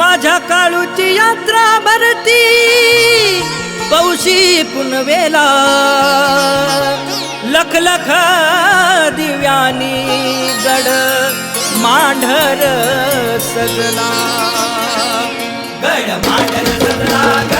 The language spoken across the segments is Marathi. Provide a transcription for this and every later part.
माझ्या काळूची यात्रा भरती. पौशी पुनवेला. लख लख दिव्यानी गड मांढर सजला. गड मांढर सजला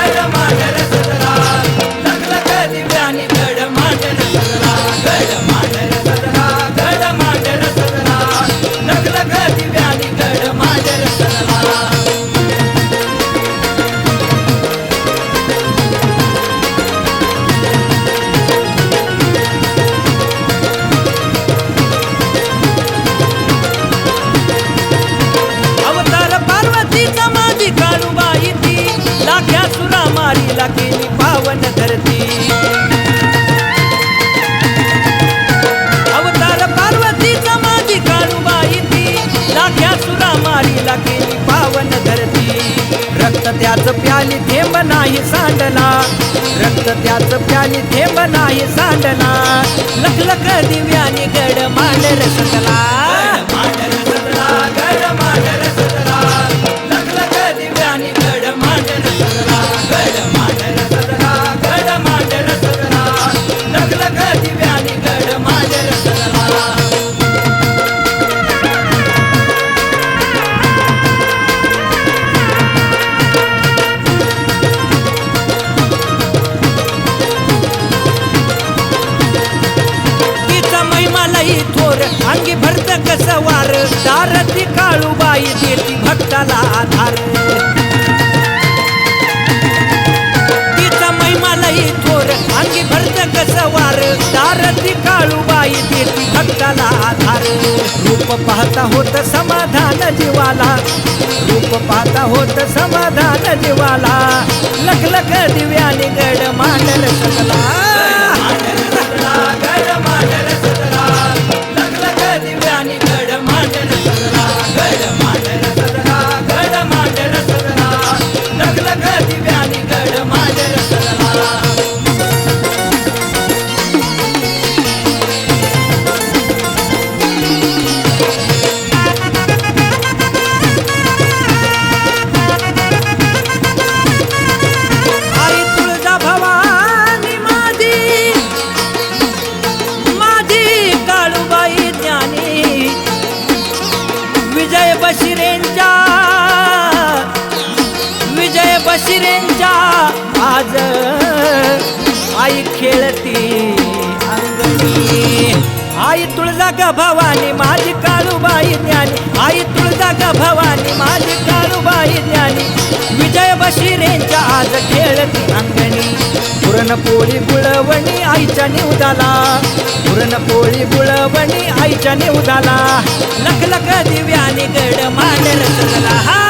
पावन धरती. अवतार पार्वतीचा माझी काळूबाई ती लाख्या सुरा मारीला केली पावन धरती. रक्त त्याच प्याली थेंब नाही सांडला. रक्त त्याच प्याली थेंब नाही सांडला. लख लख दिव्यानी गड मांडर सजला तिचा थोर अंगी भरत कसवार दारती काळूबाई देती भक्ताला आधार. तिचा महिमालाही थोर अंगी भरत कसवार दारती काळूबाई देती भक्ताला आधार. रूप पाहता होत समाधान जीवाला रूप पाहता होत समाधान जीवाला. लख लख दिव्याने गड मांडर सकला. आई खेळती अंगणी. आई तुळजा ग भवानी माझी काळूबाई ज्ञानी. आई तुळजा ग भवानी माझी काळूबाई ज्ञानी. विजय बशिरेंच्या आज खेळती अंगणी. पुरणपोळी बुळवणी आईच्या निवदाला. पुरणपोळी बुळवणी आईच्या निवदाला. लख लख दिव्याने गड मांडर हा!